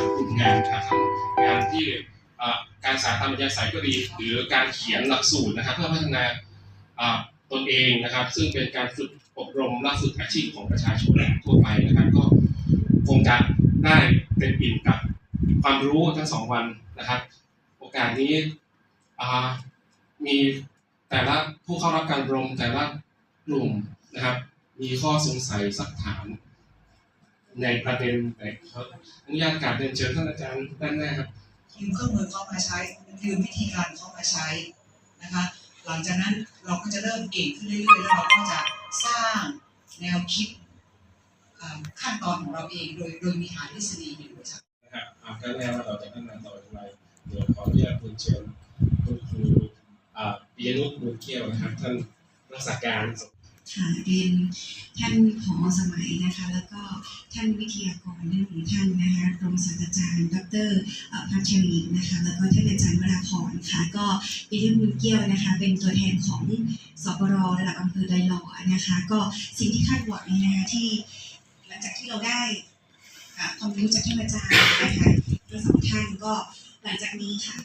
ามกลุ่มงานครับงานที่การสาธารณยาสายก็ดี หรือการเขียนหลักสูตรนะครับเพื่อพัฒนาตนเองนะครับ ซึ่งเป็นการฝึกอบรมและฝึกอาชีพของประชาชนทั่วไปนะครับ ก็คงจะได้เป็นอิ่มกับความรู้ทั้งสองวันนะครับ โอกาสนี้มีแต่ละผู้เข้ารับการอบรมแต่ละกลุ่มนะครับ มีข้อสงสัยสักถาม ในประเด็นไหนครับอนุญาตกราบเรียนเชิญท่านอาจารย์ด้านหน้าครับยืมเครื่องมือเข้ามาใช้ยืมวิธีการเข้ามาใช้นะคะ หลังจากนั้นเราก็จะเริ่มเก่งขึ้นเรื่อยๆแล้วเราก็จะสร้างแนวคิดอ่าขั้นตอนของเราเองโดยโดยมีฐานทฤษฎีอยู่ค่ะนะครับอ่าก็แน่ว่าเราจะพัฒนาต่ออย่างไรเดี๋ยวขออนุญาตเรียนเชิญคุณครูอ่าปิยนุชบุญเกี้ยวนะครับท่านรักษาการ ค่ะเรียนท่านผอสมัยนะคะ แล้วก็ท่านวิทยากรท่านของท่านนะคะรองศาสตราจารย์ ดรพัชรีนะคะ แล้วก็ท่านอาจารย์วราพรค่ะ ก็ปีที่บุญเกี้ยวนะคะ เป็นตัวแทนของสปรระดับอำเภอไดลอนะคะ ก็สิ่งที่คาดหวังนะคะที่หลังจากที่เราได้ความรู้จากท่านอาจารย์นะคะทั้งสองท่านก็หลังจากนี้ค่ะ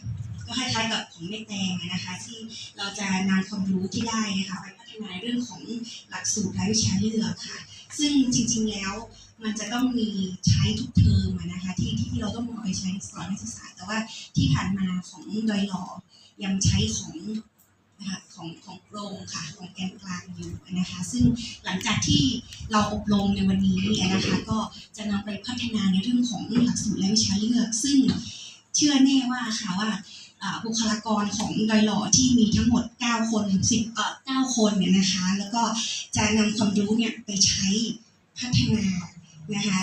ก็คล้ายๆกับของแม่แตงนะคะที่เราจะนำความรู้ที่ได้นะคะไปพัฒนาเรื่องของหลักสูตรรายวิชาเลือกค่ะ ซึ่งจริงๆแล้วมันจะต้องมีใช้ทุกเทอมนะคะที่ที่เราต้องเอาไปใช้สอนนักศึกษา แต่ว่าที่ผ่านมาของดอยหล่อยังใช้ของนะคะของของโรงค่ะของแกนกลางอยู่นะคะซึ่งหลังจากที่เราอบรมในวันนี้นะคะก็จะนำไปพัฒนาในเรื่องของหลักสูตรและวิชาเลือก ซึ่งเชื่อแน่ว่าค่ะว่า บุคลากรของดอยหล่อที่มีทั้งหมด 9 คน10เอ่อ9คนเนี่ยนะคะ แล้วก็จะนำความรู้เนี่ยไปใช้พัฒนานะคะ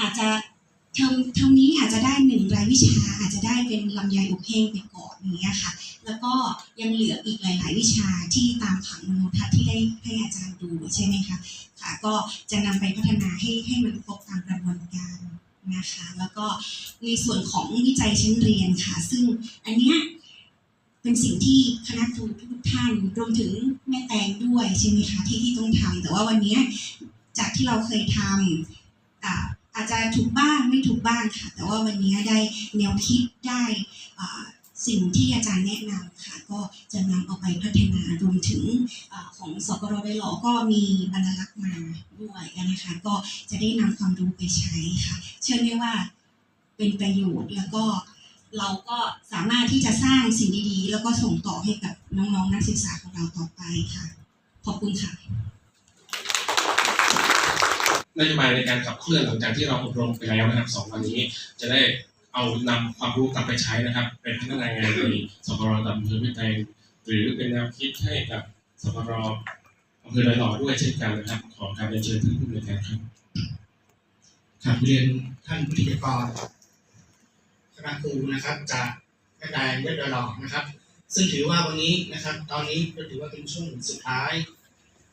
อาจจะเทอมเทอมนี้อาจจะได้หนึ่งรายวิชาอาจจะได้เป็นลำไยอบแห้งไปก่อนอย่างเงี้ยค่ะ แล้วก็ยังเหลืออีกหลาย ๆ วิชาที่ตามผังมโนทัศน์ที่ได้ให้อาจารย์ดูใช่ไหมคะค่ะก็จะนำไปพัฒนาให้ให้มันครบตามกระบวนการ นะคะแล้วก็ในส่วนของวิจัยชั้นเรียนค่ะ ซึ่งอันเนี้ยเป็นสิ่งที่คณะครูทุกท่านรวมถึงแม่แตงด้วยใช่ไหมคะที่ที่ต้องทำแต่ว่าวันเนี้ยจากที่เราเคยทำอาอาจจะถูกบ้างไม่ถูกบ้างค่ะ แต่ว่าวันนี้ได้แนวคิดได้ สิ่งที่อาจารย์แนะนำค่ะ ก็จะนำเอาไปพัฒนารวมถึงอของสกรไดหลอก็มีบรรลักษ์มาด้วยนะคะ ก็จะได้นำความรู้ไปใช้ค่ะ เชื่อได้ว่าเป็นประโยชน์แล้วก็เราก็สามารถที่จะสร้างสิ่งดีๆ แล้วก็ส่งต่อให้กับน้องๆนักศึกษาของเราต่อไปค่ะ ขอบคุณค่ะนโยบายในการขับเคลื่อนหลังจากที่เราอบรมไปแล้วนะครับสองวันนี้จะได้ เอานำความรู้กลับไปใช้นะครับ เป็นพัฒนางานในสปรดำเภอพิเตงหรือเป็นแนวคิดให้กับสปรอำเภอดอยหล่อด้วยเช่นกันนะครับ ขอการเรียนเชิญท่านผู้บริการครับครับเรียนท่านวิทยากรคณะครูนะครับจากแม่แดงเวทดอกนะครับ ซึ่งถือว่าวันนี้นะครับ ตอนนี้ก็ถือว่าเป็นช่วงสุดท้าย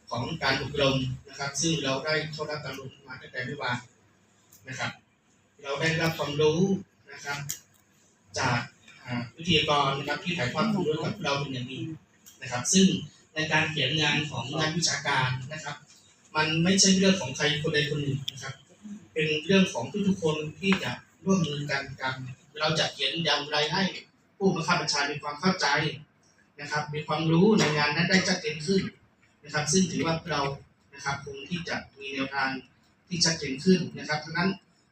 ของการอบรมนะครับ ซึ่งเราได้เข้ารับการอบรมมาตั้งแต่เมื่อวานนะครับ เราได้รับความรู้ นะครับ จากวิทยากรนะครับที่ถ่ายทอดความรู้กับเราเป็นอย่างดีนะครับ ซึ่งในการเขียนงานของงานวิชาการนะครับ มันไม่ใช่เรื่องของใครคนใดคนหนึ่งนะครับ เป็นเรื่องของทุกๆคนที่จะร่วมมือกันกัน เราจะเขียนอย่างไรให้ผู้บังคับบัญชามีความเข้าใจนะครับ มีความรู้ในงานนั้นได้ชัดเจนขึ้นนะครับ ซึ่งถือว่าเรานะครับคงที่จะมีแนวทางที่ชัดเจนขึ้นนะครับฉะนั้น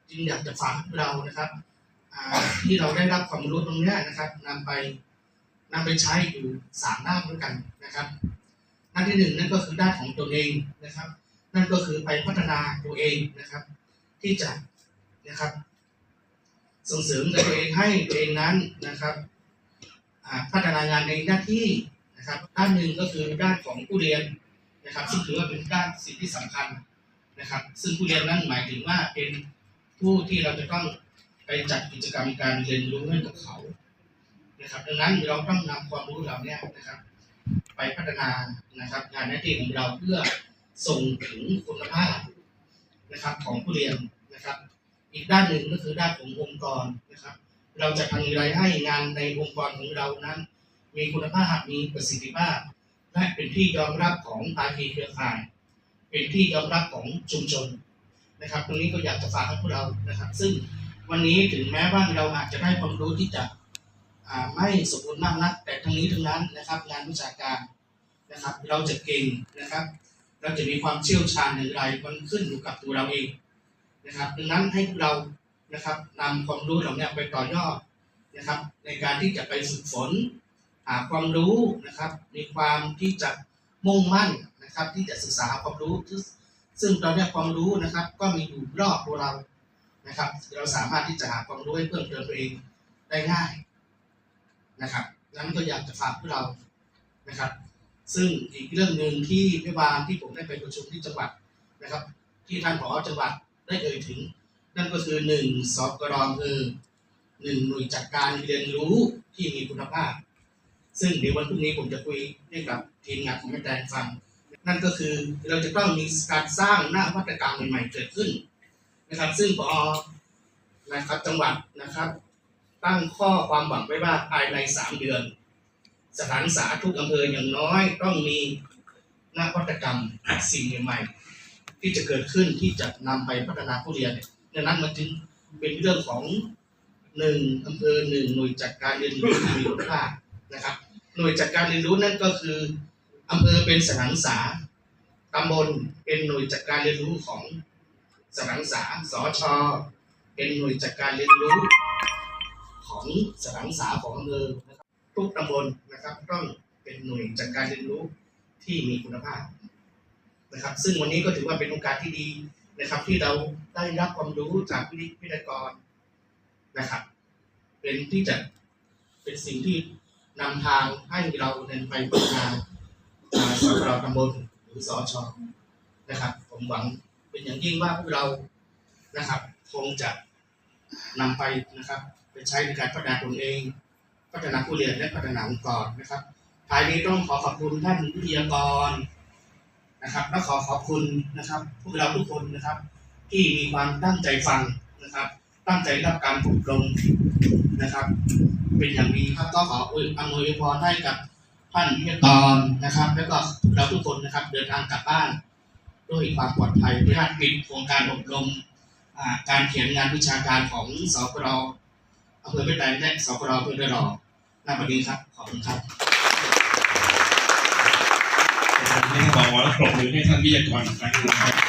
จึงอยากจะฝากเรานะครับ ที่เราได้รับความรู้ตรงนี้นะครับนำไปนำไปใช้อยู่สามด้านด้วยกันนะครับด้านที่หนึ่งนั่นก็คือด้านของตัวเองนะครับ นั่นก็คือไปพัฒนาตัวเองนะครับ ที่จะนะครับส่งเสริมตัวเองให้ตัวเองนั้นนะครับพัฒนางานในหน้าที่นะครับ ด้านหนึ่งก็คือด้านของผู้เรียนนะครับ ซึ่งถือว่าเป็นด้านสิ่งที่สำคัญนะครับ ซึ่งผู้เรียนนั้นหมายถึงว่าเป็นผู้ที่เราจะต้อง จัดกิจกรรมการเรียนรู้ให้กับเขานะครับดังนั้นเราต้องนำความรู้เหล่านี้นะครับ ไปพัฒนานะครับงานหน้าที่ของเราเพื่อส่งถึงคุณภาพนะครับของผู้เรียนนะครับ อีกด้านหนึ่งก็คือด้านขององค์กรนะครับ เราจะทำอย่างไรให้งานในองค์กรของเรานั้น มีคุณภาพมีประสิทธิภาพ และเป็นที่ยอมรับของภาคีเครือข่าย เป็นที่ยอมรับของชุมชนนะครับ ตรงนี้ก็อยากจะฝากให้พวกเรานะครับ ซึ่ง วันนี้ถึงแม้ว่าเราอาจจะได้ความรู้ที่จะไม่สมบูรณ์มากนัก แต่ทั้งนี้ทั้งนั้นนะครับ งานวิชาการนะครับ เราจะเก่งนะครับ เราจะมีความเชี่ยวชาญอย่างไรมันขึ้นอยู่กับตัวเราเองนะครับ ดังนั้นให้เรานะครับนำความรู้เหล่านี้ไปต่อยอดนะครับ ในการที่จะไปฝึกฝน หาความรู้นะครับ มีความที่จะมุ่งมั่นนะครับ ที่จะศึกษาความรู้ซึ่งตอนนี้ความรู้นะครับ ก็มีอยู่รอบตัวเรา นะครับ เราสามารถที่จะหาความรู้ให้เพิ่มเติมตัวเองได้ง่ายนะครับ นั้นก็อยากจะฝากพวกเรานะครับ ซึ่งอีกเรื่องหนึ่งที่เมื่อวานที่ผมได้ไปประชุมที่จังหวัดนะครับ ที่ท่านผอจังหวัดได้เอ่ยถึง นั่นก็คือหนึ่งสอบกรองคือหนึ่งหน่วยจัดการเรียนรู้ที่มีคุณภาพ ซึ่งเดี๋ยววันพรุ่งนี้ผมจะคุยให้กับทีมงานของแม่แตงฟัง นั่นก็คือเราจะต้องมีการสร้างหน้าวัตกรรมใหม่ๆเกิดขึ้น นะครับ ซึ่งพอนะครับจังหวัดนะครับ ตั้งข้อความหวังไว้ว่าภายในสามเดือน สถานศึกษาทุกอำเภออย่างน้อยต้องมีนวัตกรรมสิ่งใหม่ๆที่จะเกิดขึ้นที่จะนำไปพัฒนาผู้เรียนเนี่ยดังนั้นมันจึงเป็นเรื่องของหนึ่งอำเภอหนึ่งหน่วยจัดการเรียนรู้ที่มีคุณภาพนะครับ หน่วยจัดการเรียนรู้นั่นก็คืออำเภอเป็นสถานศึกษาตำบลเป็นหน่วยจัดการเรียนรู้ของ สนศึกษาสชเป็นหน่วยจัดการเรียนรู้ของสนศึกษาของอำเภอนะครับทุกตำบลนะครับต้องเป็นหน่วยจัดการเรียนรู้ที่มีคุณภาพนะครับ ซึ่งวันนี้ก็ถือว่าเป็นโอกาสที่ดีนะครับ ที่เราได้รับความรู้จากวิทยากรนะครับ เป็นที่จะเป็นสิ่งที่นำทางให้เราเดินไปพัฒนาอ่าสกรตำบลหรือสอชนะครับ ผมหวัง เป็นอย่างยิ่งว่าพวกเรานะครับ คงจะนำไปนะครับไปใช้ในการพัฒนาตนเอง พัฒนาผู้เรียนและพัฒนาองค์กรนะครับท้ายนี้ต้องขอขอบคุณท่านวิทยากรนะครับ และขอขอบคุณนะครับ พวกเราทุกคนนะครับ ที่มีความตั้งใจฟังนะครับ ตั้งใจรับการอบรมนะครับ เป็นอย่างดีครับก็ขออวยอำนวยพรให้กับท่านวิทยากรนะครับ แล้วก็เราทุกคนนะครับ เดินทางกลับบ้าน ด้วยความปลอดภัยที่ท่านปิดโครงการอบรมการเขียนงานวิชาการของสกรอำเภอแม่แตงและสกรอำเภอเดรอหน้าประดีครับ ขอบคุณครับให้ท่านบอกว่าปรบมือให้ท่านวิทยากรอีกครั้งนึงครับ